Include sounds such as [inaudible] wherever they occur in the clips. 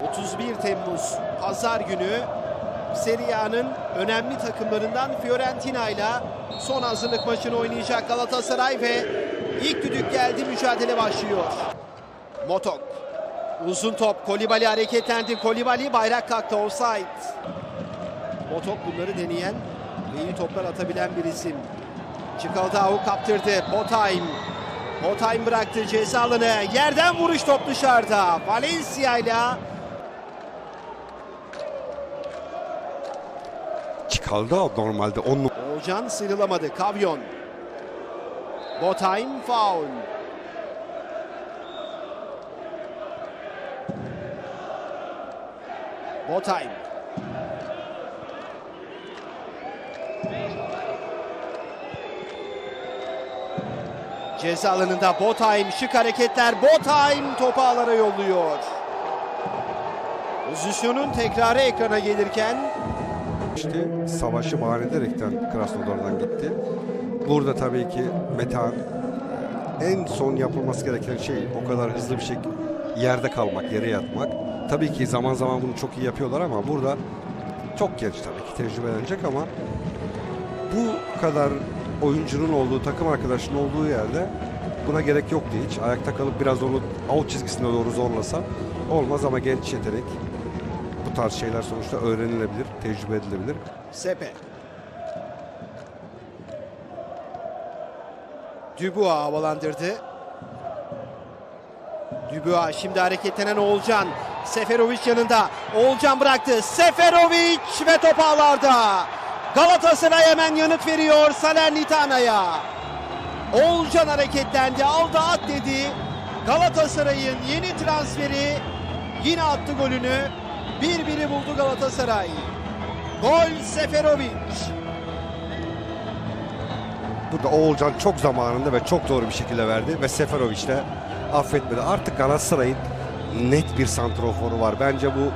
31 Temmuz Pazar günü Serie A'nın önemli takımlarından Fiorentina ile son hazırlık maçını oynayacak Galatasaray ve ilk düdük geldi mücadele başlıyor. Motok uzun top Kolibali hareketlendi. Kolibali bayrak kalktı offside. Motok bunları deneyen ve iyi toplar atabilen bir isim. Çikaldao kaptırdı. Botaym. Botaym bıraktı ceza. Yerden vuruş top dışarıda. Valencia ile Çıkaldı normalde 10 Oğulcan sıyrılamadı. Kavyon. Botaym faul. Botaym. Ceza alanında Botaym şık hareketler. Botaym topu ağlara yolluyor. Pozisyonun tekrarı ekrana gelirken işte savaşı bahane ederekten Krasnodar'dan gitti. Burada tabii ki Metehan en son yapılması gereken şey o kadar hızlı bir şey yerde kalmak, yere yatmak. Tabii ki zaman zaman bunu çok iyi yapıyorlar ama burada çok genç tabii ki tecrübelenecek ama bu kadar oyuncunun olduğu, takım arkadaşının olduğu yerde buna gerek yoktu hiç. Ayakta kalıp biraz onu out çizgisine doğru zorlasa olmaz ama genç yetenek. Tarz şeyler sonuçta öğrenilebilir, tecrübe edilebilir. Sepe. Dubois havalandırdı. Dubois şimdi hareketlenen Oğulcan. Seferovic yanında. Oğulcan bıraktı. Seferovic ve top ağlarda. Galatasaray hemen yanıt veriyor Salernitana'ya. Oğulcan hareketlendi. Aldı at dedi. Galatasaray'ın yeni transferi yine attı golünü. 1-1'i buldu Galatasaray. Gol Seferovic. Burada Oğulcan çok zamanında ve çok doğru bir şekilde verdi ve Seferovic de affetmedi. Artık Galatasaray'ın net bir santroforu var. Bence bu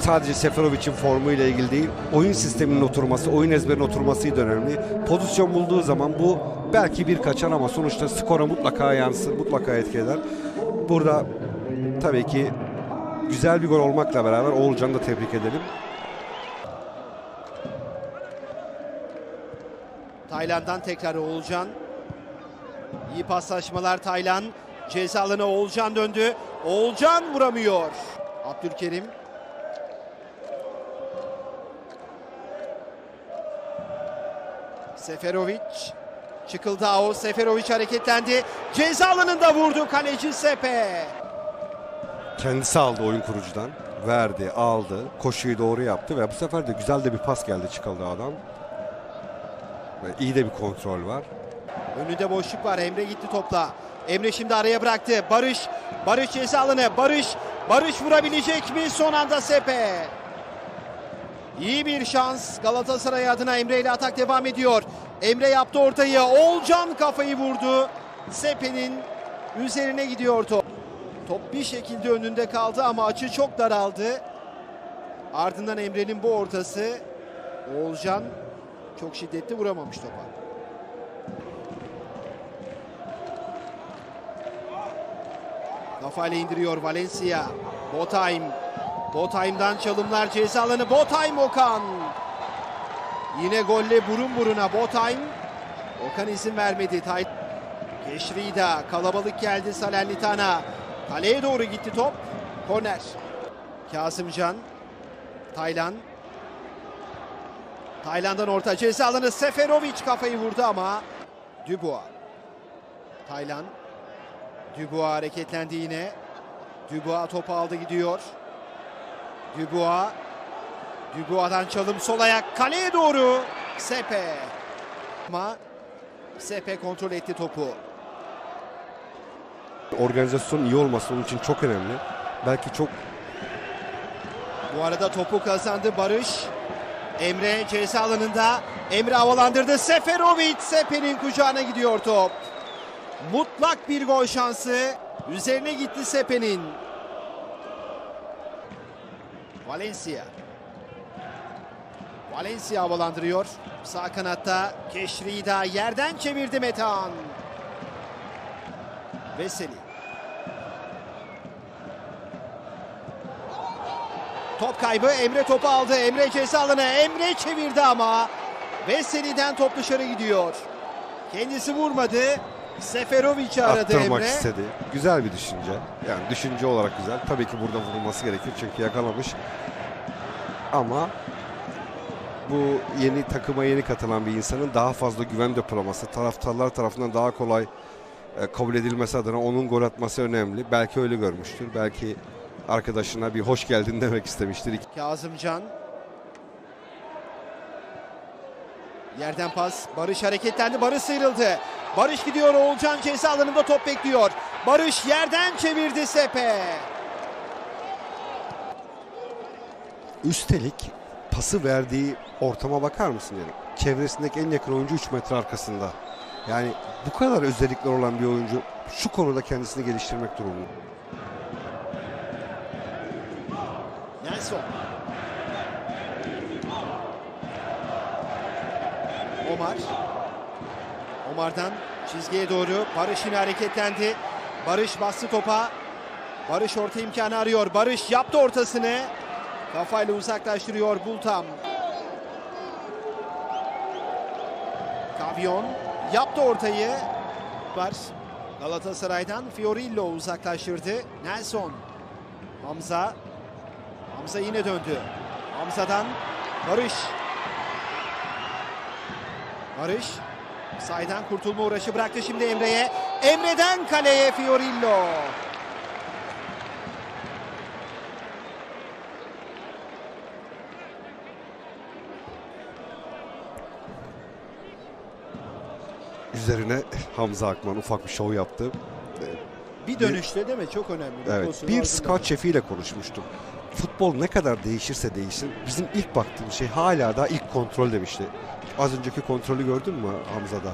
sadece Seferovic'in formu ile ilgili değil, oyun sisteminin oturması, oyun ezberinin oturması önemli. Pozisyon bulduğu zaman bu belki bir kaçan ama sonuçta skora mutlaka yansır, mutlaka etki eder. Burada tabii ki güzel bir gol olmakla beraber Oğulcan'ı da tebrik edelim. Tayland'dan tekrar Oğulcan. İyi paslaşmalar Taylan. Ceza alanına Oğulcan döndü. Oğulcan vuramıyor. Abdülkerim. Seferovic. Çıkıldao. Seferovic hareketlendi. Ceza alanında vurdu kaleci Sepe. Kendisi aldı oyun kurucudan. Verdi, aldı. Koşuyu doğru yaptı ve bu sefer de güzel de bir pas geldi çıkaldı adam. Ve iyi de bir kontrol var. Önünde boşluk var. Emre gitti topla. Emre şimdi araya bıraktı. Barış. Barış ceza alanı. Barış. Barış vurabilecek mi? Son anda Sepe. İyi bir şans. Galatasaray adına Emre ile atak devam ediyor. Emre yaptı ortayı. Olcan kafayı vurdu. Sepe'nin üzerine gidiyor top. Top bir şekilde önünde kaldı ama açı çok daraldı. Ardından Emre'nin bu ortası. Oğulcan çok şiddetli vuramamış topa. Kafayla indiriyor Valencia. Botaym. Botaym'dan çalımlar ceza alanı. Botaym Okan. Yine golle burun buruna Botaym. Okan izin vermedi. Tay Keşrida kalabalık geldi Salernitana. Kaleye doğru gitti top. Korner. Kasımcan. Taylan. Taylan'dan orta ceza alanı Seferovic kafayı vurdu ama Dubois. Taylan. Dubois hareketlendi yine. Dubois topu aldı gidiyor. Dubois. Dubois'dan çalım sol ayak kaleye doğru. Sepe. Ama Sepe kontrol etti topu. Organizasyon iyi olması onun için çok önemli. Belki çok Bu arada topu kazandı Barış. Emre ceza alanında. Emre havalandırdı. Seferovic Sepe'nin kucağına gidiyor top. Mutlak bir gol şansı. Üzerine gitti Sepe'nin. Valencia. Valencia havalandırıyor. Sağ kanatta Keşrida yerden çevirdi Metehan. Veseli. Top kaybı Emre topu aldı. Emre ceza alanı. Emre çevirdi ama. Veseli'den top dışarı gidiyor. Kendisi vurmadı. Seferovic'i aradı Attırmak Emre. istedi. Güzel bir düşünce. Yani düşünce olarak güzel. Tabii ki burada vurulması gerekir çünkü yakalamış. Ama bu yeni takıma yeni katılan bir insanın daha fazla güven depolaması, taraftarlar tarafından daha kolay kabul edilmesi adına onun gol atması önemli. Belki öyle görmüştür. Belki arkadaşına bir hoş geldin [laughs] demek istemiştir. Kazımcan. Yerden pas. Barış hareketlendi. Barış sıyrıldı. Barış gidiyor. Oğulcan ceza alanında top bekliyor. Barış yerden çevirdi Sepe. Üstelik pası verdiği ortama bakar mısın yani? Çevresindeki en yakın oyuncu 3 metre arkasında. Yani bu kadar özellikler olan bir oyuncu şu konuda kendisini geliştirmek durumunda. Nelson. Omar. Omar'dan çizgiye doğru Barış yine hareketlendi. Barış bastı topa. Barış orta imkanı arıyor. Barış yaptı ortasını. Kafayla uzaklaştırıyor Bultam. Kavyon yaptı ortayı. Var. Galatasaray'dan Fiorillo uzaklaştırdı. Nelson. Hamza. Hamza yine döndü. Hamza'dan Barış. Barış. Saydan kurtulma uğraşı bıraktı şimdi Emre'ye. Emre'den kaleye Fiorillo. Üzerine Hamza Akman ufak bir şov yaptı. Bir dönüşte değil mi? Çok önemli. Evet, bir scout şefiyle konuşmuştum. Futbol ne kadar değişirse değişsin bizim ilk baktığımız şey hala da ilk kontrol demişti. Az önceki kontrolü gördün mü Hamza'da?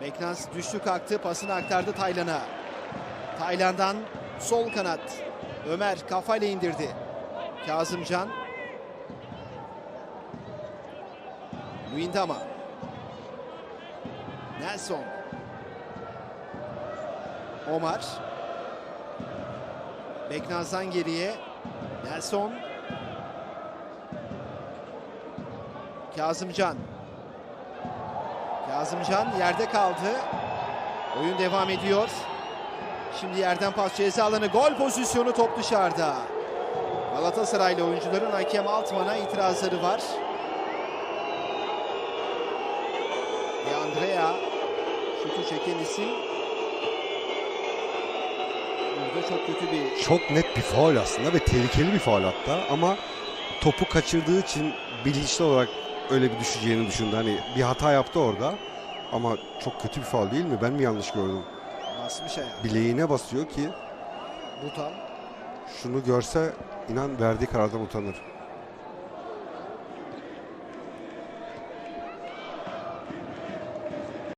Beknaz düştü kalktı pasını aktardı Taylan'a. Taylan'dan sol kanat. Ömer kafayla indirdi. Kazımcan. Luindama. Nelson. Omar. Beknaz'dan geriye. Nelson. Kazımcan. Kazımcan yerde kaldı. Oyun devam ediyor. Şimdi yerden pas ceza alanı gol pozisyonu top dışarıda. Galatasaraylı oyuncuların hakem Altman'a itirazları var. Ve Andrea şutu çeken isim. Burada çok kötü bir Çok net bir faul aslında ve tehlikeli bir faul hatta ama topu kaçırdığı için bilinçli olarak öyle bir düşeceğini düşündü. Hani bir hata yaptı orada ama çok kötü bir faul değil mi? Ben mi yanlış gördüm? basmış ayağı. Bileğine basıyor ki Butan. şunu görse inan verdiği karardan utanır.